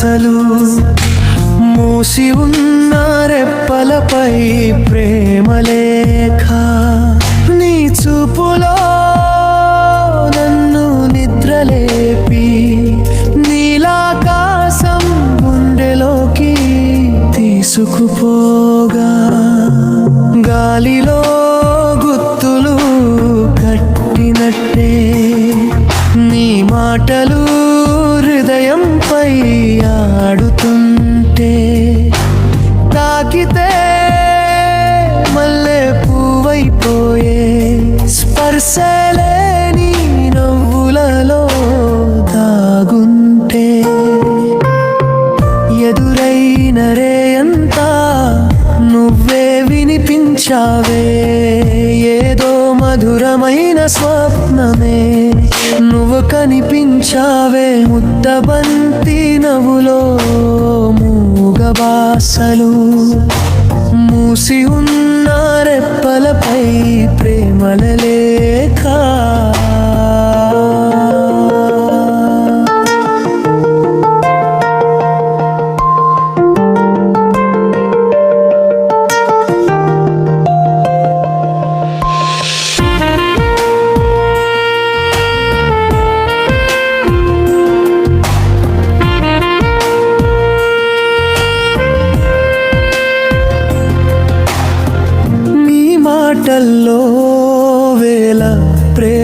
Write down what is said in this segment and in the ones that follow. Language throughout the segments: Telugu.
ఆశలు మూసి ఉన్న రెప్పలపై ప్రేమలేఖ నీ చూపులో నన్ను నిద్రలేపి నీలాకాశం గుండెలోకి తీసుకుపోగా గాలిలో గుత్తులు కట్టినట్టే నీ మాటలు స్పర్శలే నీ నవ్వులలో దాగుంటే ఎదురైన రే అంతా నువ్వే వినిపించావే. ఏదో మధురమైన స్వప్నమే నువ్వు కనిపించావే. ముద్దబంతి నవ్వులో మూగబాసలు మూసి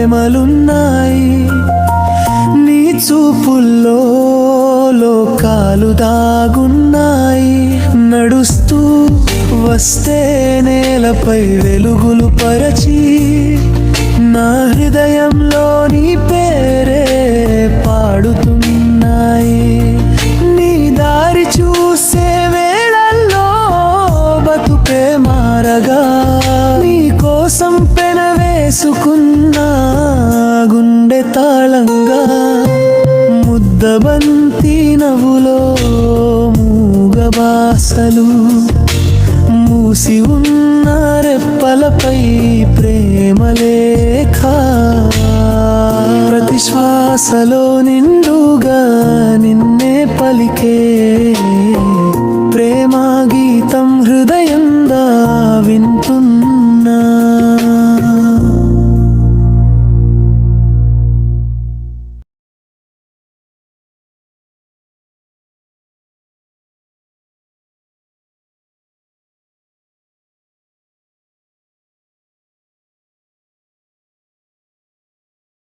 ప్రేమలున్నాయి. నీ చూపుల్లో లోకాలు దాగున్నాయి. నడుస్తూ వస్తే నేలపై వెలుగులు పరచి నా హృదయంలో నీ పేరే పాడుతున్నాయి. నీ దారి చూసే వేళల్లో బతుకే మారగా నీ కోసం పెన వేసుకున్నా తాళంగా ముద్దబంతి నవ్వులో మూగబాసలు మూసి ఉన్న రెప్పలపై ప్రేమలేఖ ప్రతి శ్వాసలో నిన్ను